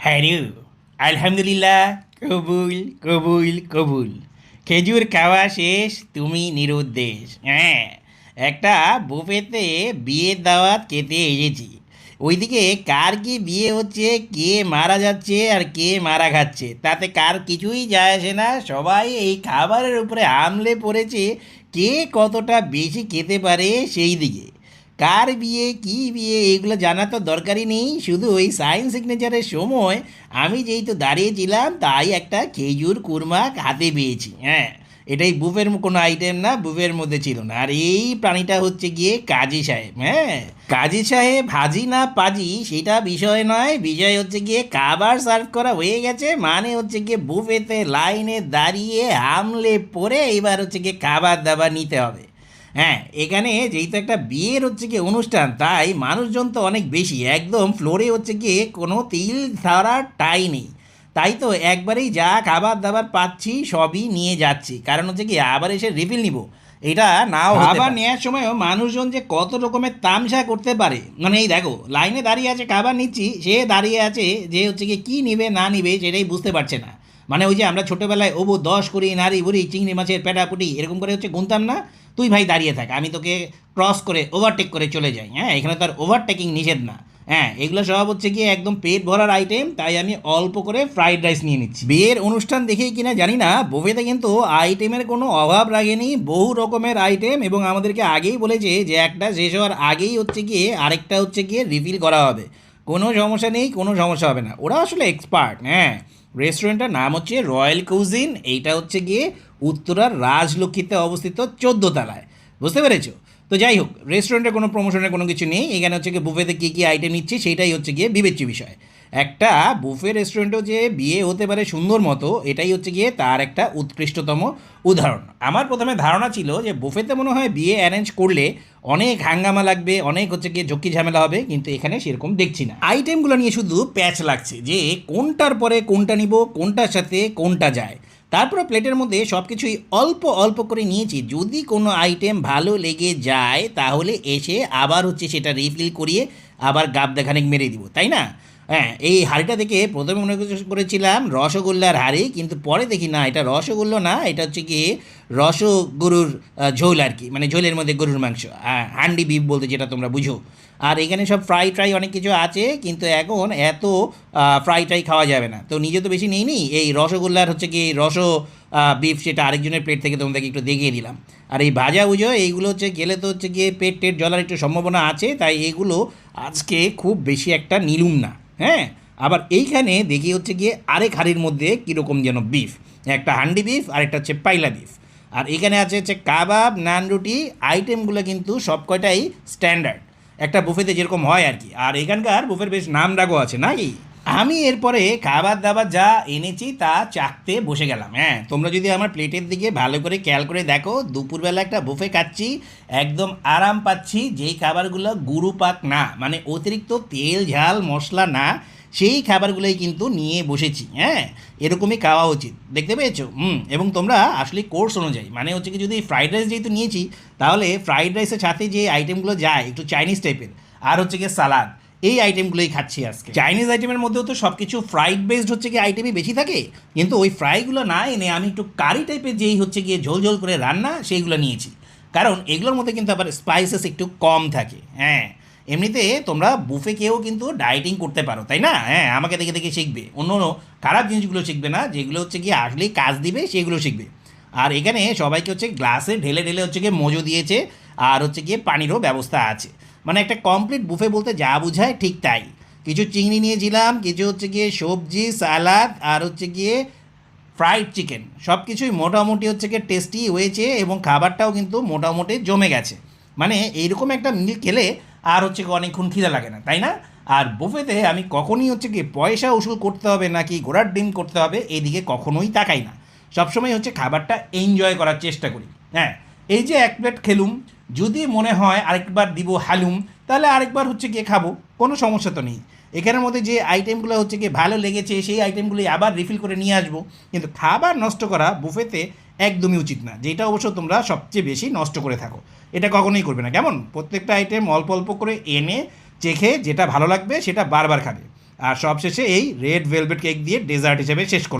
হ্যারু আলহামদুলিল্লাহ কবুল কবুল কবুল খেজুর খাওয়া শেষ, তুমি নিরুদ্দেশ। হ্যাঁ একটা বুফেতে বিয়ের দাওয়াত খেতে এসেছি। ওইদিকে কার কি বিয়ে হচ্ছে, কে মারা যাচ্ছে আর কে মারা খাচ্ছে, তাতে কার কিছুই যায় আসে না। সবাই এই খাবারের উপরে আমলে পড়েছে, কে কতটা বেশি খেতে পারে সেই দিকে কার বিয়ে, কি বিয়ে, এগুলো জানা তো দরকারই নেই। শুধু ওই সাইন সিগনেচারের সময় আমি যেই তো দাঁড়িয়েছিলাম, তাই একটা খেজুর, কুরমা হাতে পেয়েছি। হ্যাঁ এটাই বুফের কোনো আইটেম না, বুফের মধ্যে ছিল না। আর এই প্রাণীটা হচ্ছে গিয়ে কাজী সাহেব হ্যাঁ। কাজী সাহেব হাজি না পাজি, সেটা বিষয় নয়। বিষয় হচ্ছে গিয়ে খাবার সার্ভ করা হয়ে গেছে মানে হচ্ছে গিয়ে বুফেতে লাইনে দাঁড়িয়ে হামলে পরে এবার হচ্ছে গিয়ে খাবার দাবার নিতে হবে। হ্যাঁ এখানে যেহেতু একটা বিয়ের হচ্ছে কি অনুষ্ঠান তাই মানুষজন তো অনেক বেশি। একদম ফ্লোরে হচ্ছে গিয়ে কোনো তিল ছাড়ার টাই নেই। তাই তো একবারেই যা খাবার দাবার পাচ্ছি সবই নিয়ে যাচ্ছি। কারণ হচ্ছে কি আবার এসে রিফিল নিব। এটা নাও খাবার নেওয়ার সময়ও মানুষজন যে কত রকমের তামসা করতে পারে। মানে এই দেখো লাইনে দাঁড়িয়ে আছে খাবার নিচ্ছি সে দাঁড়িয়ে আছে যে হচ্ছে কি কী নিবে না নিবে সেটাই বুঝতে পারছে না। মানে ওই যে আমরা ছোটোবেলায় ওবু, দশ করি নারী বুড়ি, চিংড়ি মাছের পেটাপুটি এরকম করে হচ্ছে গুনতাম না। তুই ভাই দাঁড়িয়ে থাক, আমি তোকে ক্রস করে ওভারটেক করে চলে যাই হ্যাঁ? এখানে তো আর ওভারটেকিং নিষেধ না হ্যাঁ? এগুলো সব হচ্ছে গিয়ে একদম পেট ভরার আইটেম তাই আমি অল্প করে ফ্রাইড রাইস নিয়ে নিচ্ছি। বিয়ের অনুষ্ঠান দেখেই কিনা জানি না, বুফেতে কিন্তু আইটেমের কোনো অভাব রাখেনি, বহু রকমের আইটেম এবং আমাদেরকে আগেই বলেছে যে একটা শেষ হওয়ার আগেই হচ্ছে গিয়ে আরেকটা হচ্ছে গিয়ে রিফিল করা হবে। কোনো সমস্যা নেই, কোনো সমস্যা হবে না। ওরা আসলে এক্সপার্ট হ্যাঁ। রেস্টুরেন্টটার নাম হচ্ছে রয়্যাল কুজিন এইটা হচ্ছে গিয়ে উত্তরার রাজলক্ষ্মীতে অবস্থিত চোদ্দ তলায় বুঝতে পেরেছ? তো যাই হোক রেস্টুরেন্টে কোনো প্রমোশনের কোনো কিছু নেই। এখানে হচ্ছে গিয়ে বুফেতে কী কী আইটেম নিচ্ছে সেটাই হচ্ছে গিয়ে বিবেচ্য বিষয়। একটা বুফে রেস্টুরেন্টেও যে বিয়ে হতে পারে সুন্দর মতো, এটাই হচ্ছে গিয়ে তার একটা উৎকৃষ্টতম উদাহরণ। আমার প্রথমে ধারণা ছিল যে বুফেতে মনে হয় বিয়ে অ্যারেঞ্জ করলে অনেক হাঙ্গামা লাগবে, অনেক হচ্ছে গিয়ে ঝক্কি ঝামেলা হবে, কিন্তু এখানে সেরকম দেখছি না। আইটেমগুলো নিয়ে শুধু প্যাচ লাগছে যে কোনটার পরে কোনটা নিব, কোনটার সাথে কোনটা যায়। তারপরে প্লেটের মধ্যে সব কিছুই অল্প অল্প করে নিয়েছি। যদি কোনো আইটেম ভালো লেগে যায়, তাহলে এসে আবার হচ্ছে সেটা রিফিল করিয়ে আবার গাব দেখানেক মেরে দিব, তাই না? হ্যাঁ এই হাঁড়িটা দেখে প্রথমে মনে করেছিলাম রসগোল্লার হাঁড়ি, কিন্তু পরে দেখি না, এটা রসগোল্লা না, এটা হচ্ছে কি রস গরুর ঝোল আর কি মানে ঝোলের মধ্যে গরুর মাংস হান্ডি বিফ বলতে যেটা তোমরা বুঝো। আর এখানে সব ফ্রাই ট্রাই অনেক কিছু আছে, কিন্তু এখন এত ফ্রাই ট্রাই খাওয়া যাবে না। তো নিজে তো বেশি নেইনি, এই রসগোল্লার হচ্ছে কি রস বিফ সেটা আরেকজনের প্লেট থেকে তোমাদেরকে একটু দেখিয়ে দিলাম। আর এই ভাজা উজো, এইগুলো হচ্ছে গেলে তো হচ্ছে গিয়ে পেট টেট জ্বলার একটু সম্ভাবনা আছে, তাই এগুলো আজকে খুব বেশি একটা নিলুম না। হ্যাঁ? আবার এইখানে দেখি হচ্ছে গিয়ে আরেক হাড়ির মধ্যে কীরকম যেন বিফ একটা হান্ডি বিফ আর একটা হচ্ছে পাইলা বিফ আর এখানে আছে হচ্ছে কাবাব, নান রুটি আইটেমগুলো কিন্তু সব কয়টাই স্ট্যান্ডার্ড একটা বুফেতে যেরকম হয় আর কি। আর এখানকার বুফের বেশ নাম ডাকও আছে নাকি? আমি এরপরে খাবার দাবার যা এনেছি তা চাকতে বসে গেলাম হ্যাঁ? তোমরা যদি আমার প্লেটের দিকে ভালো করে খেয়াল করে দেখো, দুপুরবেলা একটা বুফে খাচ্ছি, একদম আরাম পাচ্ছি, যেই খাবারগুলো গুরু পাক না মানে অতিরিক্ত তেল, ঝাল, মশলা না, সেই খাবারগুলোই কিন্তু নিয়ে বসেছি হ্যাঁ? এরকমই খাওয়া উচিত, দেখতে পেয়েছ? হুম, এবং তোমরা আসলে কোর্স অনুযায়ী মানে হচ্ছে কি যদি ফ্রাইড রাইস যেহেতু নিয়েছি, তাহলে ফ্রাইড রাইসের সাথে যে আইটেমগুলো যায়, একটু চাইনিজ টাইপের আর হচ্ছে গিয়ে সালাদ এই আইটেমগুলোই খাচ্ছি আজকে। চাইনিজ আইটেমের মধ্যেও তো সব কিছু ফ্রাইড বেসড হচ্ছে কি আইটেমই বেশি থাকে। কিন্তু ওই ফ্রাইগুলো না এনে আমি একটু কারি টাইপের যেই হচ্ছে গিয়ে ঝোল ঝোল করে রান্না, সেইগুলো নিয়েছি। কারণ এগুলোর মধ্যে কিন্তু আবার স্পাইসেস একটু কম থাকে। হ্যাঁ এমনিতে তোমরা বুফে কেউ কিন্তু ডায়েটিং করতে পারো, তাই না? হ্যাঁ আমাকে দেখে দেখে শিখবে। অন্য অন্য খারাপ জিনিসগুলো শিখবে না, যেগুলো হচ্ছে গিয়ে আসলেই কাজ দিবে, সেগুলো শিখবে। আর এখানে সবাইকে হচ্ছে গ্লাসে ঢেলে ঢেলে হচ্ছে গিয়ে মজো দিয়েছে, আর হচ্ছে গিয়ে পানিরও ব্যবস্থা আছে। মানে একটা কমপ্লিট বুফে বলতে যা বোঝায় ঠিক তাই। কিছু চিংড়ি নিয়েছিলাম, কিছু হচ্ছে গিয়ে সবজি সালাদ আর হচ্ছে গিয়ে ফ্রাইড চিকেন সব কিছুই মোটামুটি হচ্ছে গিয়ে টেস্টি হয়েছে এবং খাবারটাও কিন্তু মোটামুটি জমে গেছে। মানে এইরকম একটা মিল খেলে আর হচ্ছে অনেকক্ষণ খিদে লাগে না, তাই না? আর বুফেতে আমি কখনই হচ্ছে কি পয়সা উসুল করতে হবে নাকি ঘোড়ার ডিম করতে হবে এদিকে কখনোই তাকাই না। সবসময় হচ্ছে খাবারটা এনজয় করার চেষ্টা করি। হ্যাঁ এই যে এক প্লেট খেলুম যদি মনে হয় আরেকবার দিব হালুম, তাহলে আরেকবার হচ্ছে গিয়ে খাব, কোনো সমস্যা তো নেই। এখানের মধ্যে যে আইটেমগুলো হচ্ছে গিয়ে ভালো লেগেছে, সেই আইটেমগুলি আবার রিফিল করে নিয়ে আসব। কিন্তু খাবার নষ্ট করা বুফেতে একদমই উচিত না, যেটা অবশ্য তোমরা সবচেয়ে বেশি নষ্ট করে থাকো। এটা কখনোই করবে না। কেমন? প্রত্যেকটা আইটেম অল্প অল্প করে এনে চেখে যেটা ভালো লাগবে, সেটা বারবার খাবে। আর সবশেষে এই রেড ভেলভেট কেক দিয়ে ডেজার্ট হিসেবে শেষ করলাম